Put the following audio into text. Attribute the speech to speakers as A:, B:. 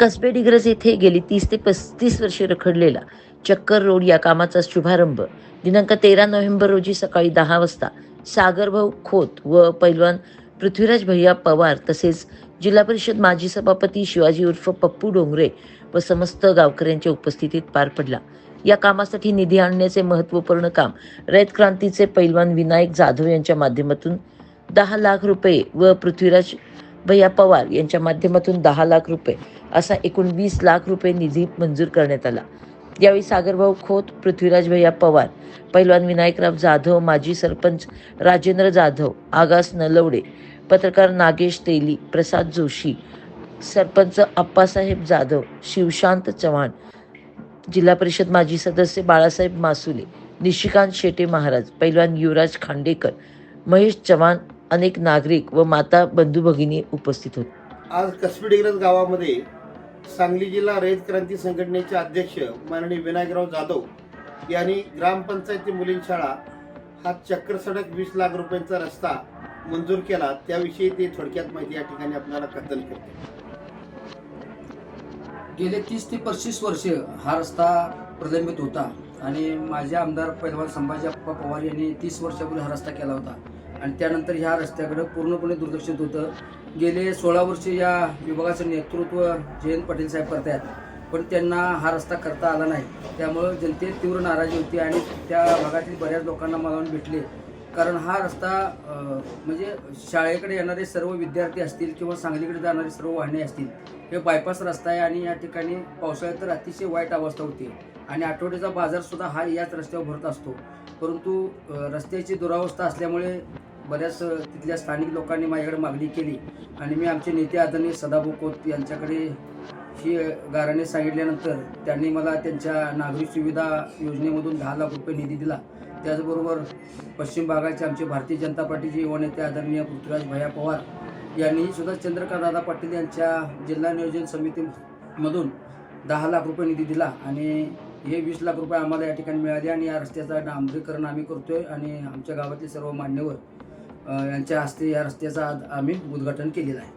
A: कसबे डिग्रज येथे गेली तीस ते पस्तीस वर्षे रखडलेला. चक्कर रोड या कामाचा शुभारंभ. दिनांक तेरा नोव्हेंबर रोजी सकाळी दहा वाजता सागरभाऊ खोत व पैलवान पृथ्वीराज भैया पवार तसेच जिल्हा परिषद माजी सभापती शिवाजी उर्फ पप्पू डोंगरे व समस्त गावकऱ्यांच्या उपस्थितीत पार पडला. या कामासाठी निधी आणण्याचे महत्त्वपूर्ण काम रयत क्रांतीचे पैलवान विनायक जाधव यांच्या माध्यमातून दहा लाख रुपये व पृथ्वीराज भैया पवार यांच्या माध्यमातून दहा लाख रुपये असा एकूण वीस लाख रुपये निधी मंजूर करण्यात आला. यावेळी सागरभाऊ खोत पृथ्वीराज भैया पवार पैलवान विनायकराव जाधव माजी सरपंच राजेंद्र जाधव आगास नलवडे पत्रकार नागेश तेली प्रसाद जोशी सरपंच अप्पासाहेब जाधव शिवशांत चव्हाण जिल्हा परिषद माजी सदस्य बाळासाहेब मासुले निशिकांत शेटे महाराज पैलवान युवराज खांडेकर महेश चव्हाण अनेक नागरिक व माता बंधू भगिनी उपस्थित होते.
B: आज कसबीडिग्रज गावामध्ये सांगली जिल्हा रयत क्रांती संघटनेचे अध्यक्ष माननीय विनायकराव जाधव यांनी ग्रामपंचायती मुलीं शाळा हा चक्कर सडक वीस लाख रुपयांचा रस्ता मंजूर केला. त्याविषयी ते थोडक्यात माहिती या ठिकाणी आपल्याला कथन करते
C: गेले तीस ते पस्तीस वर्ष हा रस्ता प्रलंबित होता आणि माझे आमदार पैलवान संभाजी अप्पा पवार यांनी तीस वर्षापूर्वी हा रस्ता केला होता. आणि त्यानंतर ह्या रस्त्याकडं पूर्णपणे दुर्लक्षित होतं. गेले सोळा वर्ष या विभागाचं नेतृत्व जयंत पाटील साहेब करत आहेत पण त्यांना हा रस्ता करता आला नाही. त्यामुळं जनतेत तीव्र नाराजी होती आणि त्या भागातील बऱ्याच लोकांना मला भेटले. कारण हा रस्ता म्हणजे शाळेकडे येणारे सर्व विद्यार्थी असतील किंवा सांगलीकडे जाणारे सर्व वाहने असतील हे बायपास रस्ता आहे आणि या ठिकाणी पावसाळ्यात तर अतिशय वाईट अवस्था होती. आणि आठवड्याचा बाजारसुद्धा हा याच रस्त्यावर भरत असतो. परंतु रस्त्याची दुरावस्था असल्यामुळे बऱ्याच तिथल्या स्थानिक लोकांनी माझ्याकडे मागणी केली. आणि मी आमचे नेते आदरणीय सदाभाऊ खोत यांच्याकडे ही गाराणे सांगितल्यानंतर त्यांनी मला त्यांच्या नागरी सुविधा योजनेमधून दहा लाख रुपये निधी दिला. त्याचबरोबर पश्चिम भागाचे आमचे भारतीय जनता पार्टीचे युवा नेते आदरणीय पृथ्वीराज भैया पवार यांनी सुद्धा चंद्रकांत दादा पाटील यांच्या जिल्हा नियोजन समितीमधून दहा लाख रुपये निधी दिला. आणि हे वीस लाख रुपये आम्हाला या ठिकाणी मिळाले आणि या रस्त्याचं डांबरीकरण आम्ही करतोय आणि आमच्या गावातील सर्व मान्यवर यांच्या हस्ते या रस्त्याचं आज आम्ही उद्घाटन केलेलं आहे.